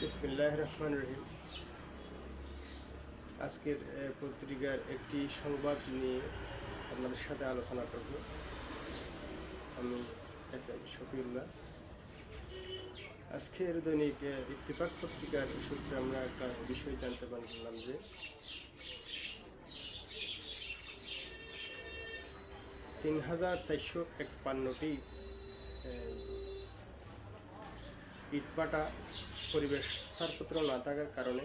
রহমান রহিম আজকের পত্রিকার একটি সংবাদ নিয়ে আপনাদের সাথে আলোচনা করব। আমি এস এম শফিউল্লাহ। আজকের দৈনিক ইত্তেফাক পত্রিকার সূত্রে আমরা একটা বিষয় জানতে পারলাম যে, তিন হাজার চারশো একপান্নটি ইটভাটা পরিবেশ ছাড়পত্র না থাকার কারণে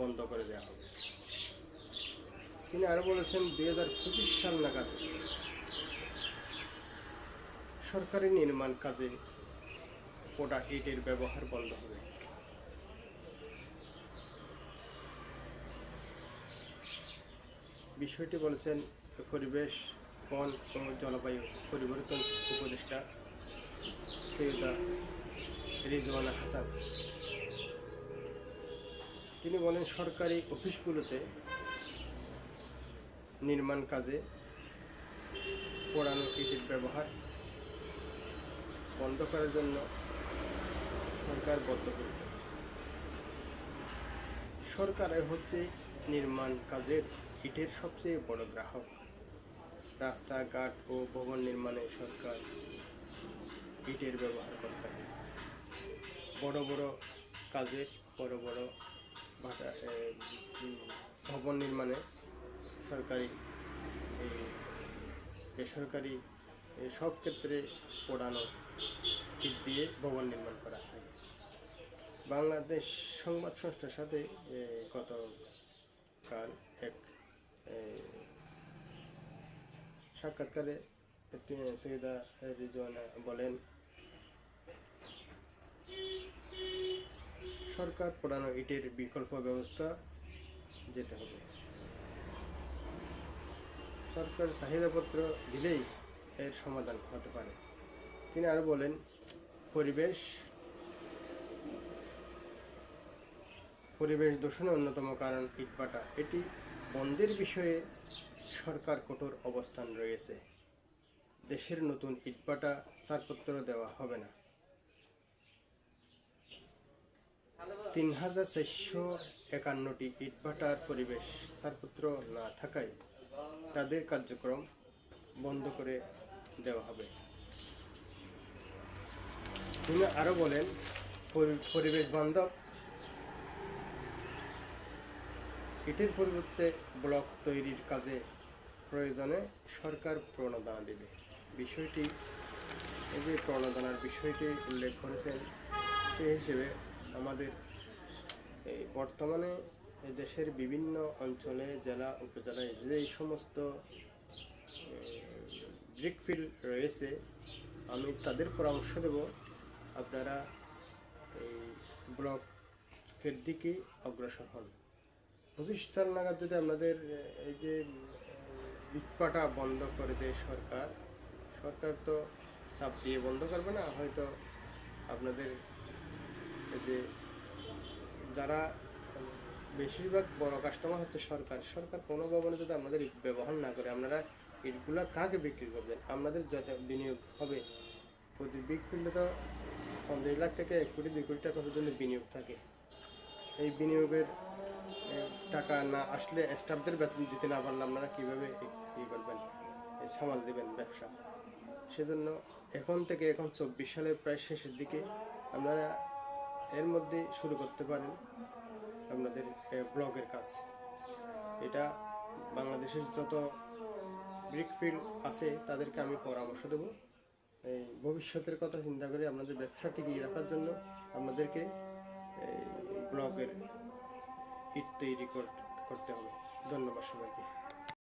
বন্ধ করে দেওয়া হবে। তিনি আরও বলেছেন, দুই হাজার পঁচিশ সাল নাগাদ সরকারি নির্মাণ কাজে পোটা ইটের ব্যবহার বন্ধ হবে। বিষয়টি বলেছেন, পরিবেশ, বন ও জলবায়ু পরিবর্তন উপদেষ্টা সৈয়দা রিজওয়ানা হাসান। তিনি বলেন, সরকারি অফিসগুলোতে নির্মাণ কাজে পোড়ানো ইটের ব্যবহার বন্ধ করার জন্য সরকার বদ্ধপরিকর। সরকার হচ্ছে নির্মাণ কাজের ইটের সবচেয়ে বড় গ্রাহক। রাস্তাঘাট ও ভবন নির্মাণে সরকার ইটের ব্যবহার করে থাকে। বড় বড় কাজে, বড় বড় ভাটা ভবন নির্মাণে সরকারি বেসরকারি সব ক্ষেত্রে পোড়ানো ইট দিয়ে ভবন নির্মাণ করা হয়। বাংলাদেশ সংবাদ সংস্থার সাথে গতকাল এক সাক্ষাৎকারে সৈয়দা রিজওয়ানা বলেন সরকার পোড়ানো ইটের বিকল্প ব্যবস্থা যেতে হবে। সরকার চাহিদাপত্র দিলেই এর সমাধান হতে পারে। তিনি আরও বলেন, পরিবেশ পরিবেশ দূষণের অন্যতম কারণ ইটভাটা এটি বন্ধের বিষয়ে সরকার কঠোর অবস্থান রয়েছে। দেশের নতুন ইটভাটা ছাড়পত্র দেওয়া হবে না। তিন হাজার চারশো একান্নটি ইটভাটার পরিবেশ ছাড়পত্র না থাকায় তাদের কার্যক্রম বন্ধ করে দেওয়া হবে। তিনি আরও বলেন, পরি- পরিবেশ বান্ধব ইটের পরিবর্তে ব্লক তৈরির কাজে প্রয়োজনে সরকার প্রণোদনা দেবে। বিষয়টি, এই যে প্রণোদনার বিষয়টি উল্লেখ করেছেন সেই হিসেবে আমাদের এই বর্তমানে দেশের বিভিন্ন অঞ্চলে, জেলা, উপজেলায় যে সমস্ত ব্রিকফিল্ড রয়েছে, আমি তাদের পরামর্শ দেব। আপনারা এই ব্লকের দিকে অগ্রসর হন। পঁচিশ সাল নাগাদ যদি আপনাদের এই যে ইটপাটা বন্ধ করে দেয় সরকার সরকার তো চাপ দিয়ে বন্ধ করবে না, হয়তো আপনাদের, এই যে যারা বেশিরভাগ বড় কাস্টমার হচ্ছে সরকার সরকার কোনো ভবনে যদি আমাদের ইট ব্যবহার না করে, আপনারা ইটগুলা কাকে বিক্রি করবেন? আপনাদের যত বিনিয়োগ হবে, প্রতি বিগ ফিল্ডে তো পঞ্চাশ লাখ থেকে এক কোটি, দুই কোটি টাকা পর্যন্ত বিনিয়োগ থাকে। এই বিনিয়োগের টাকা না আসলে স্টাফদের বেতন দিতে না পারলে আপনারা কীভাবে ই করবেন? সামাল দেবেন ব্যবসা। সেজন্য এখন থেকে, এখন চব্বিশ সালের প্রায় শেষের দিকে আপনারা এর মধ্যে শুরু করতে পারেন আপনাদের ব্লগের কাজ। এটা বাংলাদেশের যত ব্রিক ফিল্ড আছে, তাদেরকে আমি পরামর্শ দেব। এই ভবিষ্যতের কথা চিন্তা করে আপনাদের ব্যবসা টিকিয়ে রাখার জন্য আপনাদেরকে ব্লগের ইট তৈরি করতে হবে। ধন্যবাদ সবাইকে।